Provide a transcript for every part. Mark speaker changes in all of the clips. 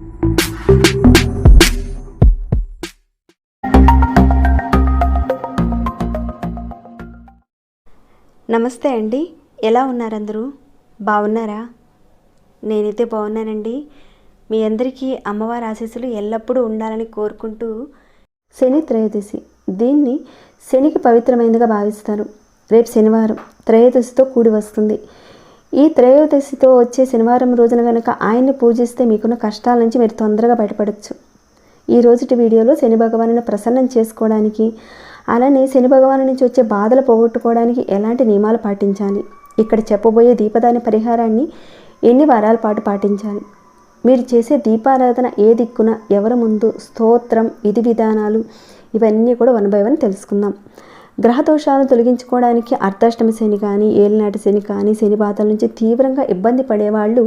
Speaker 1: నమస్తే అండి. ఎలా ఉన్నారందరూ? బాగున్నారా? నేనైతే బాగున్నానండి. మీ అందరికీ అమ్మవారి ఆశీస్సులు ఎల్లప్పుడూ ఉండాలని కోరుకుంటూ శని త్రయోదశి. దీన్ని శనికి పవిత్రమైనదిగా భావిస్తారు. రేపు శనివారం త్రయోదశితో కూడి వస్తుంది. ఈ త్రయోదశితో వచ్చే శనివారం రోజున కనుక ఆయన్ని పూజిస్తే మీకున్న కష్టాల నుంచి మీరు తొందరగా బయటపడవచ్చు ఈ రోజుటి వీడియోలో శని భగవాను ప్రసన్నం చేసుకోవడానికి అలానే శని భగవాను నుంచి వచ్చే బాధలు పోగొట్టుకోవడానికి ఎలాంటి నియమాలు పాటించాలి? ఇక్కడ చెప్పబోయే దీపదాని పరిహారాన్ని ఎన్ని వారాల పాటు పాటించాలి? మీరు చేసే దీపారాధన ఏ దిక్కున ఎవరి ముందు స్తోత్రం విధి విధానాలు ఇవన్నీ కూడా వన్ బై వన్ తెలుసుకుందాం. గ్రహదోషాలను తొలగించుకోవడానికి అర్ధాష్టమి శని కానీ ఏలినాటి శని కానీ శని బాధల నుంచి తీవ్రంగా ఇబ్బంది పడేవాళ్ళు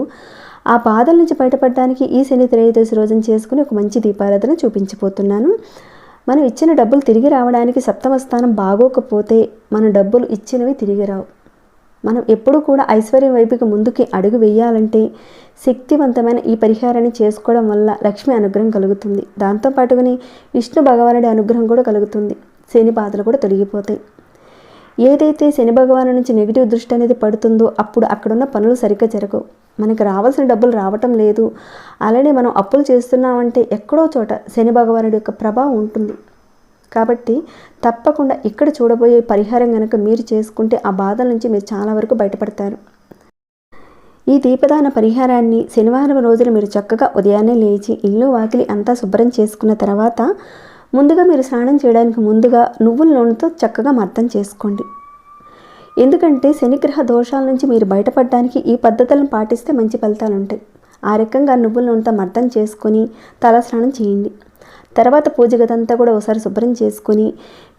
Speaker 1: ఆ బాధల నుంచి బయటపడడానికి ఈ శని త్రయోదశి రోజున చేసుకుని ఒక మంచి దీపారాధన చూపించిపోతున్నాను మనం ఇచ్చిన డబ్బులు తిరిగి రావడానికి సప్తమ స్థానం బాగోకపోతే మన డబ్బులు ఇచ్చినవి తిరిగి రావు. మనం ఎప్పుడు కూడా ఐశ్వర్యం వైపుకి ముందుకి అడుగు వేయాలంటే శక్తివంతమైన ఈ పరిహారాన్ని చేసుకోవడం వల్ల లక్ష్మి అనుగ్రహం కలుగుతుంది. దాంతో పాటుగానే విష్ణు భగవానుడి అనుగ్రహం కూడా కలుగుతుంది. శని బాధలు కూడా తొలగిపోతాయి. ఏదైతే శని భగవాను నుంచి నెగిటివ్ దృష్టి అనేది పడుతుందో అప్పుడు అక్కడున్న పనులు సరిగ్గా జరగవు. మనకి రావాల్సిన డబ్బులు రావటం లేదు. అలానే మనం అప్పులు చేస్తున్నామంటే ఎక్కడో చోట శని భగవానుడి యొక్క ప్రభావం ఉంటుంది. కాబట్టి తప్పకుండా ఇక్కడ చూడబోయే పరిహారం కనుక మీరు చేసుకుంటే ఆ బాధల నుంచి మీరు చాలా వరకు బయటపడతారు. ఈ దీపదాన పరిహారాన్ని శనివారం రోజున మీరు చక్కగా ఉదయాన్నే లేచి ఇల్లు వాకిలి అంతా శుభ్రం చేసుకున్న తర్వాత ముందుగా మీరు స్నానం చేయడానికి ముందుగా నువ్వుల నూనెతో చక్కగా మర్దం చేసుకోండి. ఎందుకంటే శనిగ్రహ దోషాల నుంచి మీరు బయటపడడానికి ఈ పద్ధతులను పాటిస్తే మంచి ఫలితాలు ఉంటాయి. ఆ రకంగా నువ్వుల నూనెతో మర్దం చేసుకొని తల స్నానం చేయండి. తర్వాత పూజ గదంతా కూడా ఒకసారి శుభ్రం చేసుకొని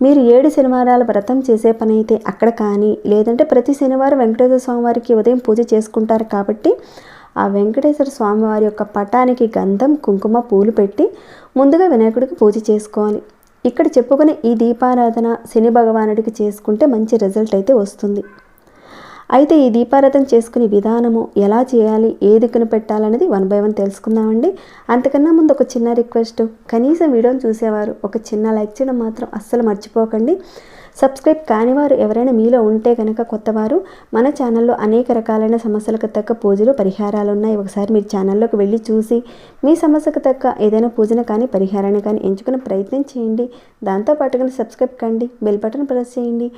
Speaker 1: మీరు ఏడు శనివారాల వ్రతం చేసే పని అయితే అక్కడ కానీ లేదంటే ప్రతి శనివారం వెంకటేశ్వర స్వామివారికి ఉదయం పూజ చేసుకుంటారు కాబట్టి ఆ వెంకటేశ్వర స్వామివారి యొక్క పటానికి గంధం కుంకుమ పూలు పెట్టి ముందుగా వినాయకుడికి పూజ చేసుకోవాలి. ఇక్కడ చెప్పుకునే ఈ దీపారాధన శని భగవానుడికి చేసుకుంటే మంచి రిజల్ట్ అయితే వస్తుంది. అయితే ఈ దీపారాధన చేసుకునే విధానము ఎలా చేయాలి ఏ దిక్కున పెట్టాలనేది వన్ బై వన్ తెలుసుకుందామండి. అంతకన్నా ముందు ఒక చిన్న రిక్వెస్ట్. కనీసం వీడియోని చూసేవారు ఒక చిన్న లైక్ చేయడం మాత్రం అస్సలు మర్చిపోకండి. సబ్స్క్రైబ్ కానివారు ఎవరైనా మీలో ఉంటే కనుక కొత్తవారు మన ఛానల్లో అనేక రకాలైన సమస్యలకు తగ్గ పూజలు పరిహారాలు ఉన్నాయి. ఒకసారి మీరు ఛానల్లోకి వెళ్ళి చూసి మీ సమస్యకు తగ్గ ఏదైనా పూజను కానీ పరిహారాన్ని కానీ ఎంచుకునే ప్రయత్నం చేయండి. దాంతోపాటుగా సబ్స్క్రైబ్ కండి బెల్ బటన్ ప్రెస్ చేయండి.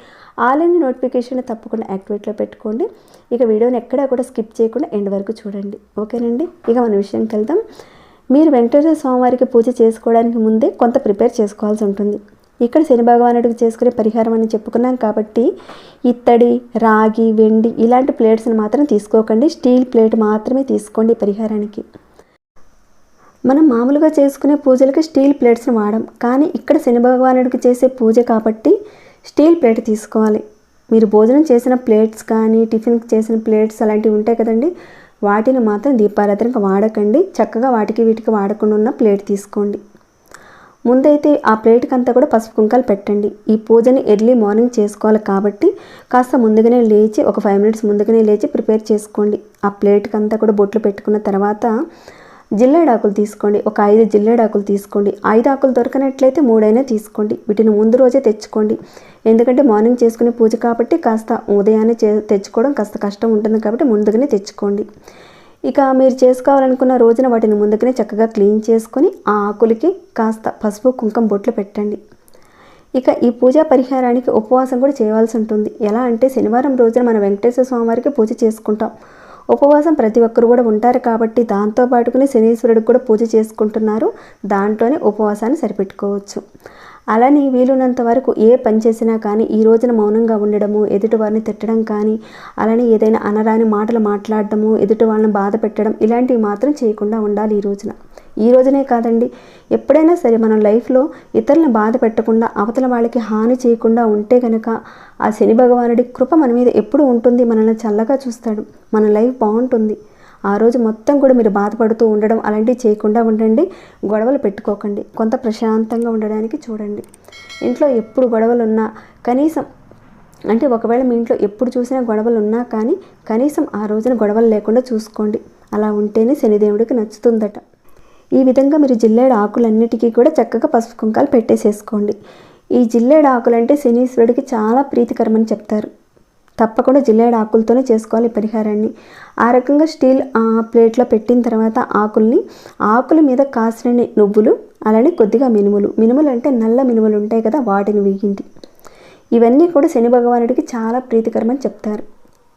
Speaker 1: ఆల్ నోటిఫికేషన్ తప్పకుండా యాక్టివేట్లో పెట్టుకోండి. ఇక వీడియోని ఎక్కడా కూడా స్కిప్ చేయకుండా ఎండ్ వరకు చూడండి. ఓకేనండి? ఇక మన విషయానికి వెళ్దాం. మీరు వెంకటేశ్వర స్వామివారికి పూజ చేసుకోవడానికి ముందే కొంత ప్రిపేర్ చేసుకోవాల్సి ఉంటుంది. ఇక్కడ శని భగవానుడికి చేసుకునే పరిహారం అని చెప్పుకున్నాం కాబట్టి ఇత్తడి రాగి వెండి ఇలాంటి ప్లేట్స్ని మాత్రం తీసుకోకండి. స్టీల్ ప్లేట్ మాత్రమే తీసుకోండి పరిహారానికి. మనం మామూలుగా చేసుకునే పూజలకి స్టీల్ ప్లేట్స్ని వాడం. కానీ ఇక్కడ శని భగవానుడికి చేసే పూజ కాబట్టి స్టీల్ ప్లేట్ తీసుకోవాలి. మీరు భోజనం చేసిన ప్లేట్స్ కానీ టిఫిన్కి చేసిన ప్లేట్స్ అలాంటివి ఉంటాయి కదండి. వాటిని మాత్రం దీపారాధనకు వాడకండి. చక్కగా వాటికి వీటికి వాడకుండా ఉన్న ప్లేట్ తీసుకోండి. ముందైతే ఆ ప్లేట్కి అంతా కూడా పసుపు కుంకాలు పెట్టండి. ఈ పూజని ఎర్లీ మార్నింగ్ చేసుకోవాలి కాబట్టి కాస్త ముందుగానే లేచి ఒక ఫైవ్ మినిట్స్ ముందుగానే లేచి ప్రిపేర్ చేసుకోండి. ఆ ప్లేట్కి అంతా కూడా బొట్లు పెట్టుకున్న తర్వాత జిల్లేడాకులు తీసుకోండి. ఒక ఐదు జిల్లేడాకులు తీసుకోండి. ఐదు ఆకులు దొరకనట్లయితే మూడైనా తీసుకోండి. వీటిని ముందు రోజే తెచ్చుకోండి. ఎందుకంటే మార్నింగ్ చేసుకునే పూజ కాబట్టి కాస్త ఉదయాన్నే తెచ్చుకోవడం కాస్త కష్టం ఉంటుంది కాబట్టి ముందుగానే తెచ్చుకోండి. ఇక మీరు చేసుకోవాలనుకున్న రోజున వాటిని ముందుగానే చక్కగా క్లీన్ చేసుకొని ఆ ఆకులకి కాస్త పసుపు కుంకుమ బొట్లు పెట్టండి. ఇక ఈ పూజా పరిహారానికి ఉపవాసం కూడా చేయవలసి ఉంటుంది. ఎలా అంటే శనివారం రోజున మన వెంకటేశ్వర స్వామివారికి పూజ చేసుకుంటాం. ఉపవాసం ప్రతి ఒక్కరు కూడా ఉంటారు కాబట్టి దాంతో పాటుకుని శనీశ్వరుడికి కూడా పూజ చేసుకుంటున్నారు. దాంట్లోనే ఉపవాసాన్ని సరిపెట్టుకోవచ్చు. అలానే వీలున్నంత వరకు ఏ పని చేసినా కానీ ఈ రోజున మౌనంగా ఉండడము ఎదుటి వారిని తిట్టడం కానీ అలానే ఏదైనా అనరాని మాటలు మాట్లాడటము ఎదుటి వాళ్ళని బాధ పెట్టడం ఇలాంటివి మాత్రం చేయకుండా ఉండాలి ఈ రోజున. ఈ రోజునే కాదండి ఎప్పుడైనా సరే మనం లైఫ్లో ఇతరులను బాధ పెట్టకుండా అవతల వాళ్ళకి హాని చేయకుండా ఉంటే కనుక ఆ శని భగవానుడి కృప మన మీద ఎప్పుడు ఉంటుంది? మనల్ని చల్లగా చూస్తాడు. మన లైఫ్ బాగుంటుంది. ఆ రోజు మొత్తం కూడా మీరు బాధపడుతూ ఉండడం అలాంటివి చేయకుండా ఉండండి. గొడవలు పెట్టుకోకండి. కొంత ప్రశాంతంగా ఉండడానికి చూడండి. ఇంట్లో ఎప్పుడు గొడవలు ఉన్నా కనీసం అంటే ఒకవేళ మీ ఇంట్లో ఎప్పుడు చూసినా గొడవలు ఉన్నా కానీ కనీసం ఆ రోజున గొడవలు లేకుండా చూసుకోండి. అలా ఉంటేనే శనిదేవుడికి నచ్చుతుందట. ఈ విధంగా మీరు జిల్లేడు ఆకులన్నిటికీ కూడా చక్కగా పసుపు కుంకాలు పెట్టేసేసుకోండి. ఈ జిల్లేడు ఆకులంటే శనీశ్వరుడికి చాలా ప్రీతికరమని చెప్తారు. తప్పకుండా జిల్లేడు ఆకులతోనే చేసుకోవాలి పరిహారాన్ని. ఆ రకంగా స్టీల్ ఆ, ప్లేట్లో పెట్టిన తర్వాత ఆకుల్ని ఆకుల మీద కాసిన నువ్వులు అలానే కొద్దిగా మినుములు. మినుములు అంటే నల్ల మినుములు ఉంటాయి కదా వాటిని వేగింటి ఇవన్నీ కూడా శని భగవానుడికి చాలా ప్రీతికరమని చెప్తారు.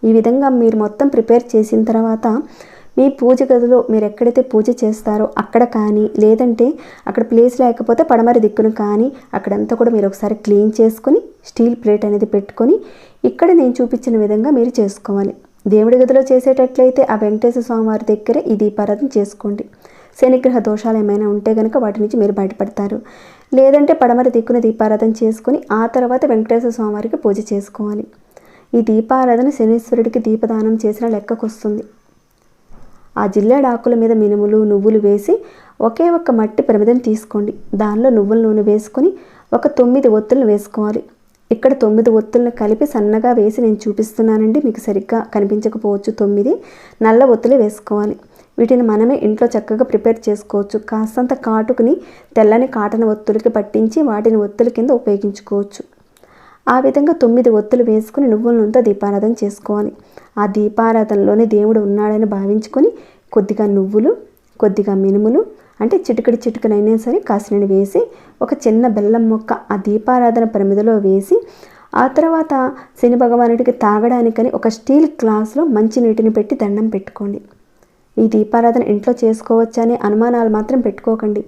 Speaker 1: ఈ విధంగా మీరు మొత్తం ప్రిపేర్ చేసిన తర్వాత మీ పూజ గదిలో మీరు ఎక్కడైతే పూజ చేస్తారో అక్కడ కానీ లేదంటే అక్కడ ప్లేస్ లేకపోతే పడమర దిక్కును కానీ అక్కడంతా కూడా మీరు ఒకసారి క్లీన్ చేసుకొని స్టీల్ ప్లేట్ అనేది పెట్టుకొని ఇక్కడ నేను చూపించిన విధంగా మీరు చేసుకోవాలి. దేవుడి గదిలో చేసేటట్లయితే ఆ వెంకటేశ్వర స్వామివారి దగ్గరే ఈ దీపారాధన చేసుకోండి. శనిగ్రహ దోషాలు ఏమైనా ఉంటే కనుక వాటి నుంచి మీరు బయటపడతారు. లేదంటే పడమర దిక్కున దీపారాధన చేసుకుని ఆ తర్వాత వెంకటేశ్వర స్వామివారికి పూజ చేసుకోవాలి. ఈ దీపారాధన శనీశ్వరుడికి దీపదానం చేసిన లెక్కకొస్తుంది ఆ జిల్లేడు మీద మినుములు నువ్వులు వేసి ఒకే ఒక్క మట్టి ప్రమిదం తీసుకోండి. దానిలో నువ్వుల నూనె వేసుకొని ఒక తొమ్మిది ఒత్తులను వేసుకోవాలి. ఇక్కడ తొమ్మిది ఒత్తులను కలిపి సన్నగా వేసి నేను చూపిస్తున్నానండి. మీకు సరిగ్గా కనిపించకపోవచ్చు తొమ్మిది. నల్ల ఒత్తులు వేసుకోవాలి. వీటిని మనమే ఇంట్లో చక్కగా ప్రిపేర్ చేసుకోవచ్చు. కాస్తంత కాటుకుని తెల్లని కాటన్ ఒత్తులకి పట్టించి వాటిని ఒత్తుల కింద ఉపయోగించుకోవచ్చు. ఆ విధంగా తొమ్మిది ఒత్తులు వేసుకుని నువ్వుల నూనెతో దీపారాధన చేసుకోవాలి. ఆ దీపారాధనలోనే దేవుడు ఉన్నాడని భావించుకొని కొద్దిగా నువ్వులు కొద్దిగా మినుములు అంటే చిటికడి చిటికనైనా సరే కాసినని వేసి ఒక చిన్న బెల్లం మొక్క ఆ దీపారాధన పరిమిదిలో వేసి ఆ తర్వాత శని భగవానుడికి తాగడానికని ఒక స్టీల్ గ్లాస్లో మంచి నీటిని పెట్టి దండం పెట్టుకోండి. ఈ దీపారాధన ఇంట్లో చేసుకోవచ్చనే అనే అనుమానాలు మాత్రం పెట్టుకోకండి.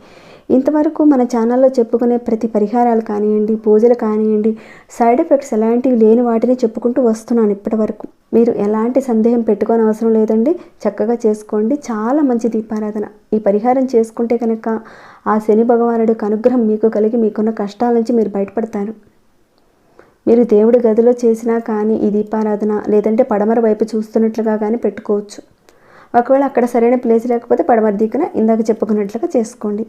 Speaker 1: ఇంతవరకు మన ఛానల్లో చెప్పుకునే ప్రతి పరిహారాలు కానివ్వండి పూజలు కానివ్వండి సైడ్ ఎఫెక్ట్స్ ఎలాంటివి లేని వాటిని చెప్పుకుంటూ వస్తున్నాను ఇప్పటి వరకు మీరు ఎలాంటి సందేహం పెట్టుకోని అవసరం లేదండి. చక్కగా చేసుకోండి. చాలా మంచి దీపారాధన. ఈ పరిహారం చేసుకుంటే కనుక ఆ శని భగవానుడికి అనుగ్రహం మీకు కలిగి మీకున్న కష్టాల నుంచి మీరు బయటపడతారు. మీరు దేవుడి గదిలో చేసినా కానీ ఈ దీపారాధన లేదంటే పడమర వైపు చూస్తున్నట్లుగా కానీ పెట్టుకోవచ్చు. ఒకవేళ అక్కడ సరైన ప్లేస్ లేకపోతే పడమర దిక్కున ఇందాక చెప్పుకున్నట్లుగా చేసుకోండి.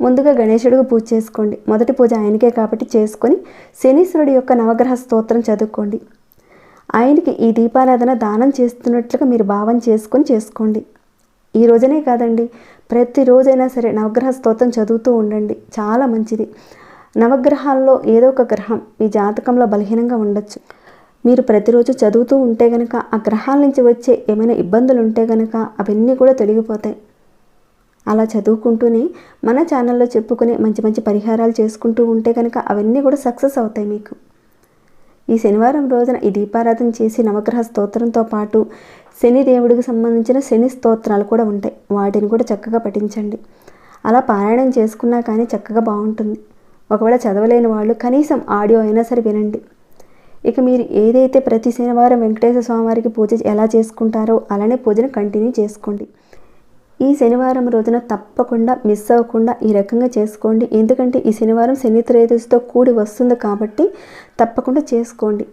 Speaker 1: ముందుగా గణేశుడికి పూజ చేసుకోండి. మొదటి పూజ ఆయనకే కాబట్టి చేసుకొని శనీశ్వరుడి యొక్క నవగ్రహ స్తోత్రం చదువుకోండి. ఆయనకి ఈ దీపారాధన దానం చేస్తున్నట్లుగా మీరు భావం చేసుకొని చేసుకోండి. ఈ రోజునే కాదండి ప్రతిరోజైనా సరే నవగ్రహ స్తోత్రం చదువుతూ ఉండండి. చాలా మంచిది. నవగ్రహాల్లో ఏదో ఒక గ్రహం మీ జాతకంలో బలహీనంగా ఉండొచ్చు. మీరు ప్రతిరోజు చదువుతూ ఉంటే కనుక ఆ గ్రహాల నుంచి వచ్చే ఏమైనా ఇబ్బందులు ఉంటే కనుక అవన్నీ కూడా తొలగిపోతాయి. అలా చదువుకుంటూనే మన ఛానల్లో చెప్పుకునే మంచి మంచి పరిహారాలు చేసుకుంటూ ఉంటే కనుక అవన్నీ కూడా సక్సెస్ అవుతాయి మీకు. ఈ శనివారం రోజున ఈ దీపారాధన చేసి నవగ్రహ స్తోత్రంతో పాటు శని దేవుడికి సంబంధించిన శని స్తోత్రాలు కూడా ఉంటాయి. వాటిని కూడా చక్కగా పఠించండి. అలా పారాయణం చేసుకున్నా కానీ చక్కగా బాగుంటుంది. ఒకవేళ చదవలేని వాళ్ళు కనీసం ఆడియో అయినా సరే వినండి. ఇక మీరు ఏదైతే ప్రతి శనివారం వెంకటేశ్వర స్వామివారికి పూజ ఎలా చేసుకుంటారో అలానే పూజను కంటిన్యూ చేసుకోండి. ఈ శనివారం రోజున తప్పకుండా మిస్ అవ్వకుండా ఈ రకంగా చేసుకోండి. ఎందుకంటే ఈ శనివారం శని త్రయోదశితో కూడి వస్తుంది కాబట్టి తప్పకుండా చేసుకోండి.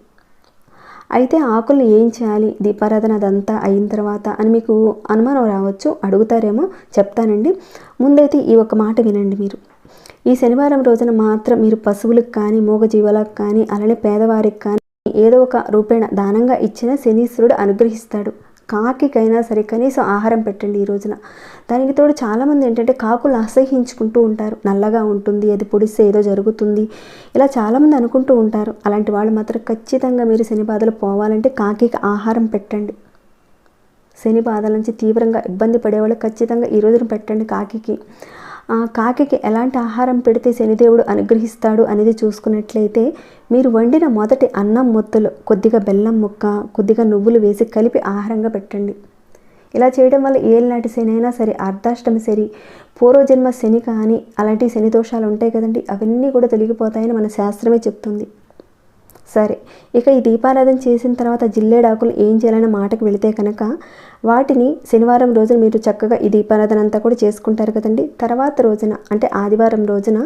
Speaker 1: అయితే ఆకులను ఏం చేయాలి? దీపారాధన అదంతా అయిన తర్వాత అని మీకు అనుమానం రావచ్చు అడుగుతారేమో చెప్తానండి. ముందైతే ఈ ఒక మాట వినండి మీరు. ఈ శనివారం రోజున మాత్రం మీరు పశువులకు కానీ మూగజీవులకు కానీ అలానే పేదవారికి కానీ ఏదో ఒక రూపేణ దానంగా ఇచ్చిన శనీశ్వరుడు అనుగ్రహిస్తాడు. కాకికైనా సరే కనీసం ఆహారం పెట్టండి ఈ రోజున. దానికి తోడు చాలామంది ఏంటంటే కాకులు అసహించుకుంటూ ఉంటారు. నల్లగా ఉంటుంది అది పొడిస్తే ఏదో జరుగుతుంది. ఇలా చాలామంది అనుకుంటూ ఉంటారు. అలాంటి వాళ్ళు మాత్రం ఖచ్చితంగా మీరు శని బాధలు పోవాలంటే కాకికి ఆహారం పెట్టండి. శని బాధల నుంచి తీవ్రంగా ఇబ్బంది పడేవాళ్ళు ఖచ్చితంగా ఈ రోజున పెట్టండి కాకికి. ఆ కాకికి ఎలాంటి ఆహారం పెడితే శనిదేవుడు అనుగ్రహిస్తాడు అనేది చూసుకున్నట్లయితే మీరు వండిన మొదటి అన్నం మొత్తులు కొద్దిగా బెల్లం ముక్క కొద్దిగా నువ్వులు వేసి కలిపి ఆహారంగా పెట్టండి. ఇలా చేయడం వల్ల ఏళ్ళనాటి శని అయినా సరే అర్ధాష్టమి శని పూర్వజన్మ శని కానీ అలాంటి శని దోషాలు ఉంటాయి కదండి అవన్నీ కూడా తొలగిపోతాయని మన శాస్త్రమే చెప్తుంది. సరే ఇక ఈ దీపారాధన చేసిన తర్వాత జిల్లేడాకులు ఏం చేయాలనే మాటకు వెళితే కనుక వాటిని శనివారం రోజున మీరు చక్కగా ఈ దీపారాధన అంతా కూడా చేసుకుంటారు కదండి. తర్వాత రోజున అంటే ఆదివారం రోజున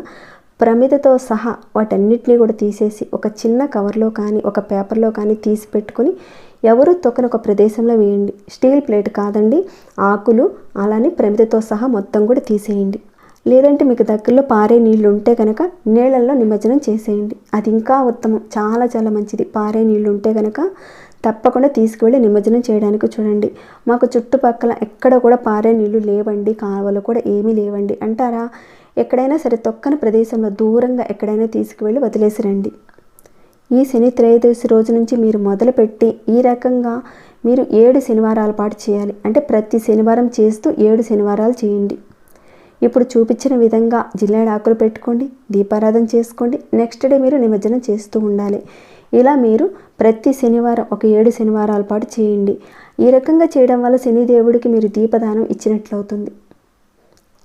Speaker 1: ప్రమిదతో సహా వాటన్నిటినీ కూడా తీసేసి ఒక చిన్న కవర్లో కానీ ఒక పేపర్లో కానీ తీసి పెట్టుకొని ఎవరు తొక్కని ఒక ప్రదేశంలో వేయండి. స్టీల్ ప్లేట్ కాదండి ఆకులు అలానే ప్రమిదతో సహా మొత్తం కూడా తీసేయండి. లేదంటే మీకు దగ్గరలో పారే నీళ్ళు ఉంటే కనుక నీళ్ళల్లో నిమజ్జనం చేసేయండి. అది ఇంకా ఉత్తమం. చాలా చాలా మంచిది. పారే నీళ్ళు ఉంటే కనుక తప్పకుండా తీసుకువెళ్ళి నిమజ్జనం చేయడానికి చూడండి. మాకు చుట్టుపక్కల ఎక్కడ కూడా పారే నీళ్ళు లేవండి. కాలువలు కూడా ఏమీ లేవండి. అంటారా? ఎక్కడైనా సరే తొక్కని ప్రదేశంలో దూరంగా ఎక్కడైనా తీసుకువెళ్ళి వదిలేసి రండి ఈ శని త్రయోదశి రోజు నుంచి మీరు మొదలుపెట్టి ఈ రకంగా మీరు ఏడు శనివారాల పాటు చేయాలి. అంటే ప్రతి శనివారం చేస్తూ ఏడు శనివారాలు చేయండి. ఇప్పుడు చూపించిన విధంగా జిల్లేడు ఆకులు పెట్టుకోండి దీపారాధన చేసుకోండి నెక్స్ట్ డే మీరు నిమజ్జనం చేస్తూ ఉండాలి. ఇలా మీరు ప్రతి శనివారం ఒక ఏడు శనివారాల పాటు చేయండి. ఈ రకంగా చేయడం వల్ల శనిదేవుడికి మీరు దీపదానం ఇచ్చినట్లవుతుంది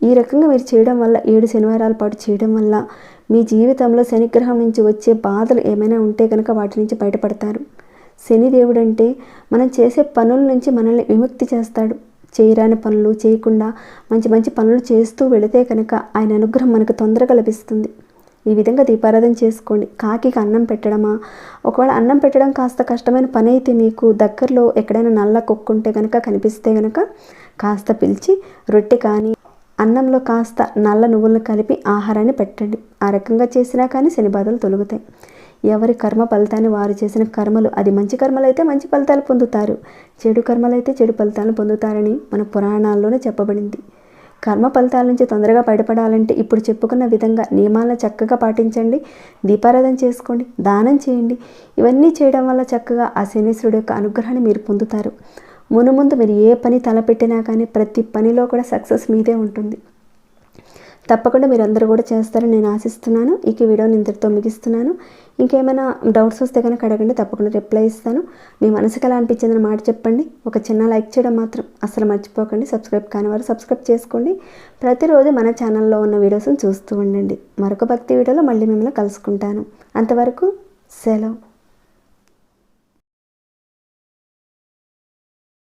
Speaker 1: ఈ రకంగా మీరు చేయడం వల్ల ఏడు శనివారాల పాటు చేయడం వల్ల మీ జీవితంలో శనిగ్రహం నుంచి వచ్చే బాధలు ఏమైనా ఉంటే కనుక వాటి నుంచి బయటపడతారు. శనిదేవుడు అంటే మనం చేసే పనుల నుంచి మనల్ని విముక్తి చేస్తాడు. చేయరాని పనులు చేయకుండా మంచి మంచి పనులు చేస్తూ వెళితే కనుక ఆయన అనుగ్రహం మనకు తొందరగా లభిస్తుంది. ఈ విధంగా దీపారాధన చేసుకోండి. కాకికి అన్నం పెట్టడమా? ఒకవేళ అన్నం పెట్టడం కాస్త కష్టమైన పని అయితే మీకు దగ్గరలో ఎక్కడైనా నల్ల కుక్కుంటే కనుక కనిపిస్తే కనుక కాస్త పిలిచి రొట్టె కానీ అన్నంలో కాస్త నల్ల నువ్వులను కలిపి ఆహారాన్ని పెట్టండి. ఆ రకంగా చేసినా కానీ శని బాధలు తొలుగుతాయి. ఎవరి కర్మ ఫలితాన్ని వారు చేసిన కర్మలు అది మంచి కర్మలు అయితే మంచి ఫలితాలు పొందుతారు. చెడు కర్మలైతే చెడు ఫలితాలను పొందుతారని మన పురాణాల్లోనే చెప్పబడింది. కర్మ ఫలితాల నుంచి తొందరగా బయటపడాలంటే ఇప్పుడు చెప్పుకున్న విధంగా నియమాలను చక్కగా పాటించండి దీపారాధన చేసుకోండి దానం చేయండి. ఇవన్నీ చేయడం వల్ల చక్కగా ఆ శనీశ్వరుడు యొక్క అనుగ్రహాన్ని మీరు పొందుతారు. మునుముందు మీరు ఏ పని తలపెట్టినా కానీ ప్రతి పనిలో కూడా సక్సెస్ మీదే ఉంటుంది. తప్పకుండా మీరు అందరూ కూడా చేస్తారని నేను ఆశిస్తున్నాను. ఇక ఈ వీడియోని ఇంతటితో ముగిస్తున్నాను. ఇంకేమైనా డౌట్స్ వస్తే కనుక అడగండి తప్పకుండా రిప్లై ఇస్తాను. మీ మనసుకు ఎలా అనిపించిందని మాట చెప్పండి. ఒక చిన్న లైక్ చేయడం మాత్రం అసలు మర్చిపోకండి. సబ్స్క్రైబ్ కాని వారు సబ్స్క్రైబ్ చేసుకోండి. ప్రతిరోజు మన ఛానల్లో ఉన్న వీడియోస్ని చూస్తూ ఉండండి. మరొక భక్తి వీడియోలో మళ్ళీ మిమ్మల్ని కలుసుకుంటాను. అంతవరకు సెలవు.